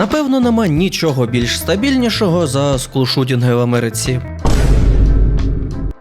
Напевно, нема нічого більш стабільнішого за скулшутінги в Америці.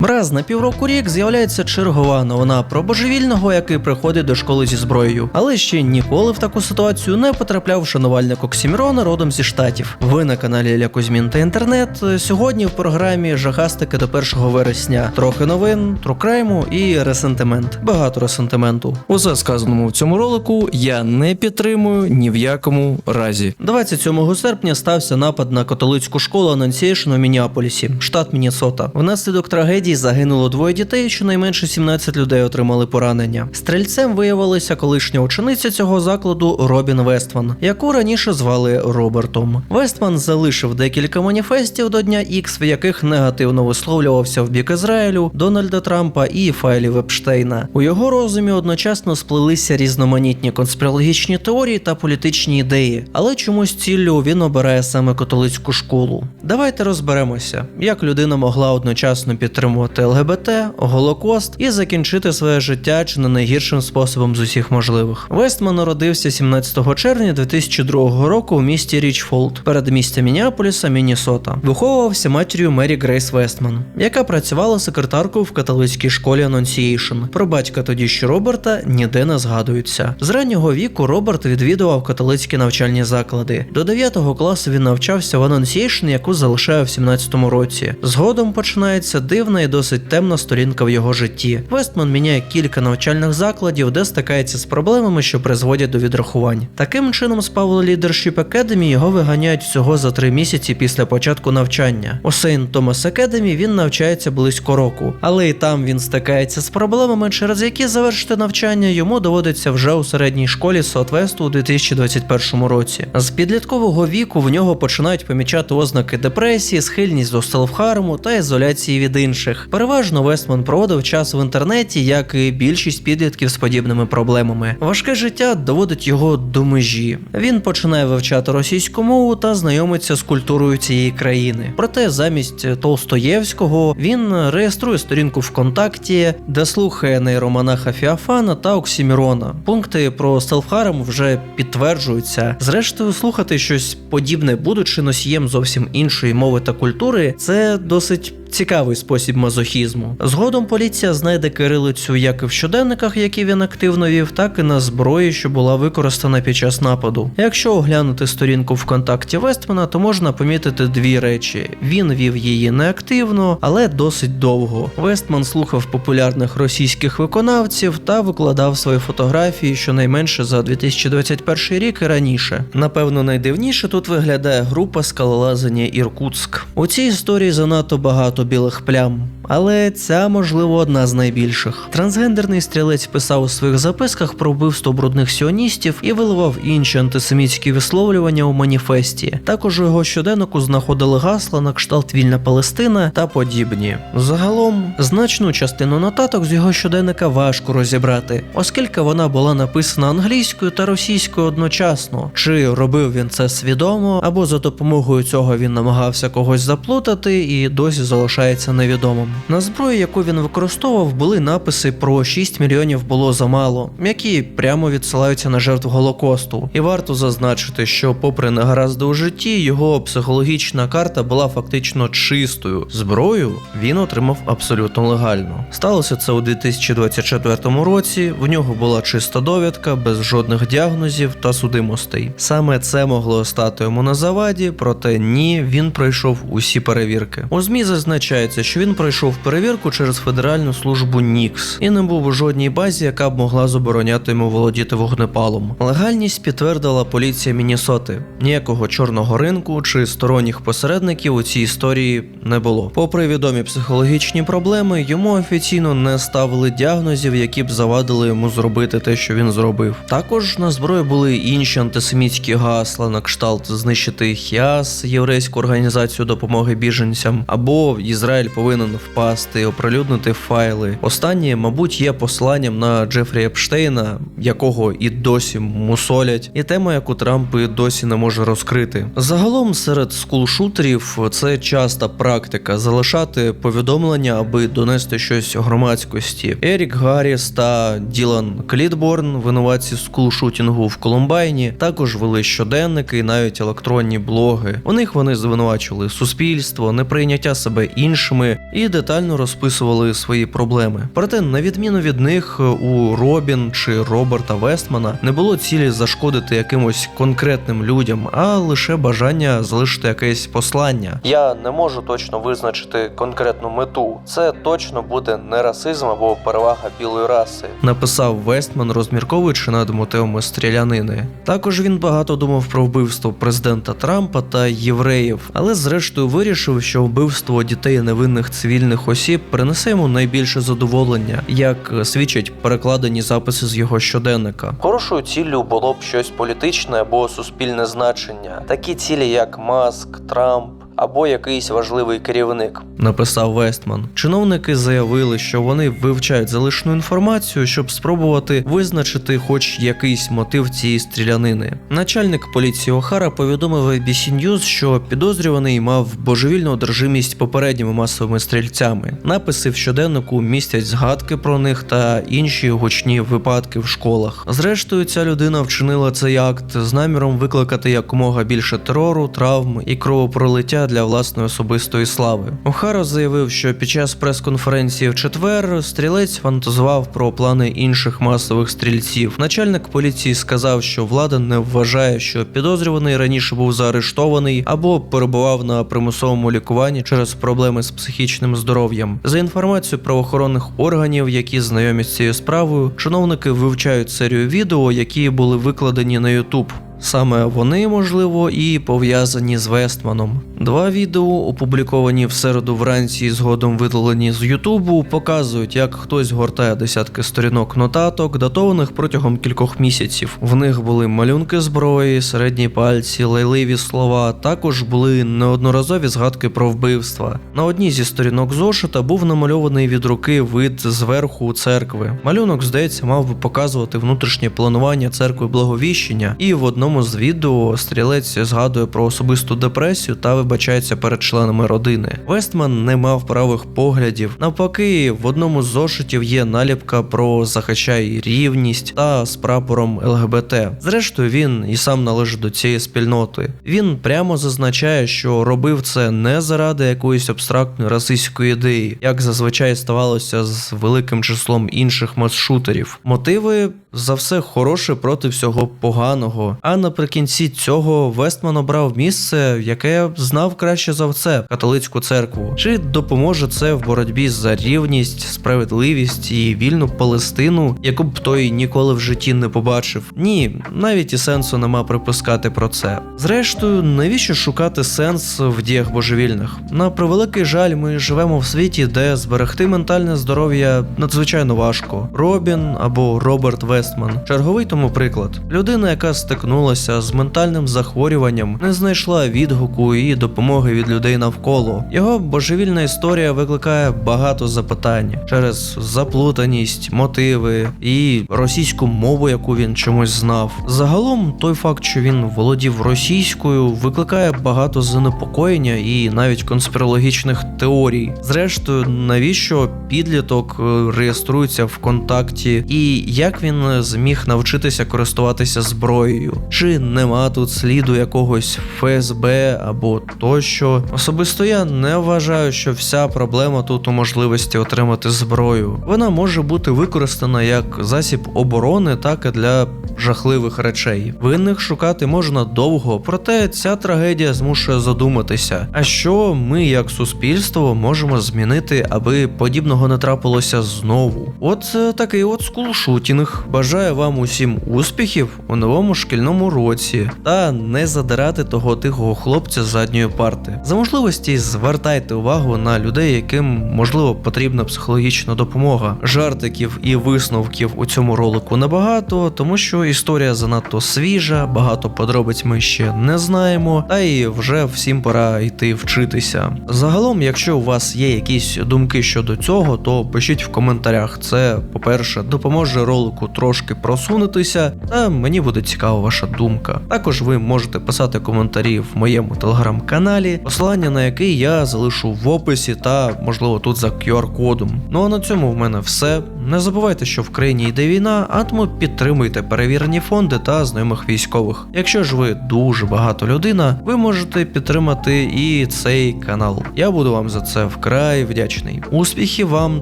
Раз на півроку рік з'являється чергова новина про божевільного, який приходить до школи зі зброєю. Але ще ніколи в таку ситуацію не потрапляв шанувальник Оксімірона родом зі штатів. Ви на каналі Ілля Кузьмін та інтернет. Сьогодні в програмі жахастики до 1 вересня. Трохи новин, трукрайму і ресентимент. Багато ресентименту. Усе сказаному в цьому ролику я не підтримую ні в якому разі. 27 серпня стався напад на католицьку школу Annunciation у Мініаполісі, штат Міннесота. Внаслідок трагедії загинуло двоє дітей, щонайменше 17 людей отримали поранення. Стрільцем виявилася колишня учениця цього закладу Робін Вестван, яку раніше звали Робертом. Вестван залишив декілька маніфестів до дня Ікс, в яких негативно висловлювався в бік Ізраїлю, Дональда Трампа і Файлі Вепштейна. У його розумі одночасно сплелися різноманітні конспірологічні теорії та політичні ідеї, але чомусь ціллю він обирає саме католицьку школу. Давайте розберемося, як людина могла одночасно підтримувати ЛГБТ, Голокост і закінчити своє життя чи не найгіршим способом з усіх можливих. Вестман народився 17 червня 2002 року в місті Річфолд, передмістя Мініаполіса, Міннесота. Виховувався матір'ю Мері Грейс Вестман, яка працювала секретаркою в католицькій школі Annunciation. Про батька тоді ще Роберта ніде не згадується. З раннього віку Роберт відвідував католицькі навчальні заклади. До 9 класу він навчався в Annunciation, яку залишає в 17-му році. Згодом починається дивна і досить темна сторінка в його житті. Вестман міняє кілька навчальних закладів, де стикається з проблемами, що призводять до відрахувань. Таким чином, з Павло Leadership Academy його виганяють всього за три місяці після початку навчання. У Сейнт Томас Academy він навчається близько року, але і там він стикається з проблемами, через які завершити навчання йому доводиться вже у середній школі Саутвесту у 2021 році. З підліткового віку в нього починають помічати ознаки депресії, схильність до селфхарму та ізоляції від інших. Переважно Вестман проводив час в інтернеті, як і більшість підлітків з подібними проблемами. Важке життя доводить його до межі. Він починає вивчати російську мову та знайомиться з культурою цієї країни. Проте замість Толстоєвського він реєструє сторінку ВКонтакті, де слухає нейромонаха Фіафана та Оксімірона. Пункти про селфхарм вже підтверджуються. Зрештою, слухати щось подібне, будучи носієм зовсім іншої мови та культури, це досить. Цікавий спосіб мазохізму. Згодом поліція знайде кирилицю як і в щоденниках, які він активно вів, так і на зброї, що була використана під час нападу. Якщо оглянути сторінку ВКонтакті Вестмана, то можна помітити дві речі: він вів її не активно, але досить довго. Вестман слухав популярних російських виконавців та викладав свої фотографії щонайменше за 2021 рік і раніше. Напевно, найдивніше тут виглядає група скалолазання Іркутськ. У цій історії занадто багато білих плям. Але ця, можливо, одна з найбільших. Трансгендерний стрілець писав у своїх записках про вбивство брудних сіоністів і виливав інші антисемітські висловлювання у маніфесті. Також у його щоденнику знаходили гасла на кшталт вільна Палестина та подібні. Загалом, значну частину нотаток з його щоденника важко розібрати, оскільки вона була написана англійською та російською одночасно. Чи робив він це свідомо, або за допомогою цього він намагався когось заплутати і досі залишається невідомим. На зброї, яку він використовував, були написи про 6 мільйонів було замало, які прямо відсилаються на жертв Голокосту. І варто зазначити, що, попри негаразди у житті, його психологічна карта була фактично чистою. Зброю він отримав абсолютно легально. Сталося це у 2024 році. В нього була чиста довідка, без жодних діагнозів та судимостей. Саме це могло стати йому на заваді, проте ні, він пройшов усі перевірки. У змі зазначається, що він пройшов перевірку через Федеральну службу НІКС і не був у жодній базі, яка б могла забороняти йому володіти вогнепалом. Легальність підтвердила поліція Міннесоти. Ніякого чорного ринку чи сторонніх посередників у цій історії не було. Попри відомі психологічні проблеми, йому офіційно не ставили діагнозів, які б завадили йому зробити те, що він зробив. Також на зброї були інші антисемітські гасла на кшталт знищити Хіас, єврейську організацію допомоги біженцям, або Ізраїль повинен впасти, оприлюднити файли. Останнє, мабуть, є посланням на Джефрі Епштейна, якого і досі мусолять, і тема, яку Трамп і досі не може розкрити. Загалом серед скулшутерів це часта практика залишати повідомлення, аби донести щось громадськості. Ерік Гарріс та Ділан Клітборн, винуватці скулшутінгу в Колумбайні, також вели щоденники і навіть електронні блоги. У них вони звинувачували суспільство, неприйняття себе іншими і детально розписували свої проблеми. Проте, на відміну від них, у Робін чи Роберта Вестмана не було цілі зашкодити якимось конкретним людям, а лише бажання залишити якесь послання. Я не можу точно визначити конкретну мету. Це точно буде не расизм або перевага білої раси, написав Вестман, розмірковуючи над мотивами стрілянини. Також він багато думав про вбивство президента Трампа та євреїв, але зрештою вирішив, що вбивство дітей невинних цивільних осіб принесе йому найбільше задоволення, як свідчать перекладені записи з його щоденника. Хорошою ціллю було б щось політичне або суспільне значення, такі цілі, як Маск, Трамп. Або якийсь важливий керівник, написав Вестман. Чиновники заявили, що вони вивчають залишну інформацію, щоб спробувати визначити хоч якийсь мотив цієї стрілянини. Начальник поліції Охара повідомив ABC News, що підозрюваний мав божевільну одержимість попередніми масовими стрільцями. Написи в щоденнику містять згадки про них та інші гучні випадки в школах. Зрештою, ця людина вчинила цей акт з наміром викликати якомога більше терору, травм і кровопролиття для власної особистої слави. Охара заявив, що під час прес-конференції в четвер стрілець фантазував про плани інших масових стрільців. Начальник поліції сказав, що влада не вважає, що підозрюваний раніше був заарештований або перебував на примусовому лікуванні через проблеми з психічним здоров'ям. За інформацією правоохоронних органів, які знайомі з цією справою, чиновники вивчають серію відео, які були викладені на YouTube. Саме вони, можливо, і пов'язані з Вестманом. Два відео, опубліковані в середу вранці і згодом видалені з Ютубу, показують, як хтось гортає десятки сторінок нотаток, датованих протягом кількох місяців. В них були малюнки зброї, середні пальці, лайливі слова. Також були неодноразові згадки про вбивства. На одній зі сторінок зошита був намальований від руки вид зверху церкви. Малюнок, здається, мав би показувати внутрішнє планування церкви благовіщення, і в одному з відео стрілець згадує про особисту депресію та вибачається перед членами родини. Вестман не мав правих поглядів. Навпаки, в одному з зошитів є наліпка про захищай рівність та з прапором ЛГБТ. Зрештою, він і сам належить до цієї спільноти. Він прямо зазначає, що робив це не заради якоїсь абстрактної расистської ідеї, як зазвичай ставалося з великим числом інших мас-шутерів. Мотиви за все хороше проти всього поганого. А наприкінці цього Вестман обрав місце, яке знав краще за все католицьку церкву. Чи допоможе це в боротьбі за рівність, справедливість і вільну Палестину, яку б той ніколи в житті не побачив? Ні, навіть і сенсу нема припускати про це. Зрештою, навіщо шукати сенс в діях божевільних? На превеликий жаль, ми живемо в світі, де зберегти ментальне здоров'я надзвичайно важко. Робін або Роберт Вестман. Черговий тому приклад. Людина, яка стикнулася з ментальним захворюванням, не знайшла відгуку і допомоги від людей навколо. Його божевільна історія викликає багато запитань через заплутаність, мотиви і російську мову, яку він чомусь знав. Загалом, той факт, що він володів російською, викликає багато занепокоєння і навіть конспірологічних теорій. Зрештою, навіщо підліток е, реєструється в контакті, і як він зміг навчитися користуватися зброєю? Чи нема тут сліду якогось ФСБ або тощо? Особисто я не вважаю, що вся проблема тут у можливості отримати зброю. Вона може бути використана як засіб оборони, так і для жахливих речей. Винних шукати можна довго, проте ця трагедія змушує задуматися. А що ми, як суспільство, можемо змінити, аби подібного не трапилося знову? От е, такий от скулшутінг. бажаю вам усім успіхів у новому шкільному році та не задирати того тихого хлопця з задньої парти. За можливості звертайте увагу на людей, яким можливо потрібна психологічна допомога. Жартиків і висновків у цьому ролику небагато, тому що історія занадто свіжа, багато подробиць ми ще не знаємо, та і вже всім пора йти вчитися. Загалом, якщо у вас є якісь думки щодо цього, то пишіть в коментарях. Це, по-перше, допоможе ролику трошки просунутися, та мені буде цікава ваша думка. Також ви можете писати коментарі в моєму телеграм-каналі, посилання на який я залишу в описі та, можливо, тут за QR-кодом. Ну а на цьому в мене все. Не забувайте, що в країні йде війна, а тому підтримуйте перевірені фонди та знайомих військових. Якщо ж ви дуже багато людина, ви можете підтримати і цей канал. Я буду вам за це вкрай вдячний. Успіхів вам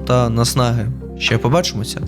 та наснаги. Ще побачимося.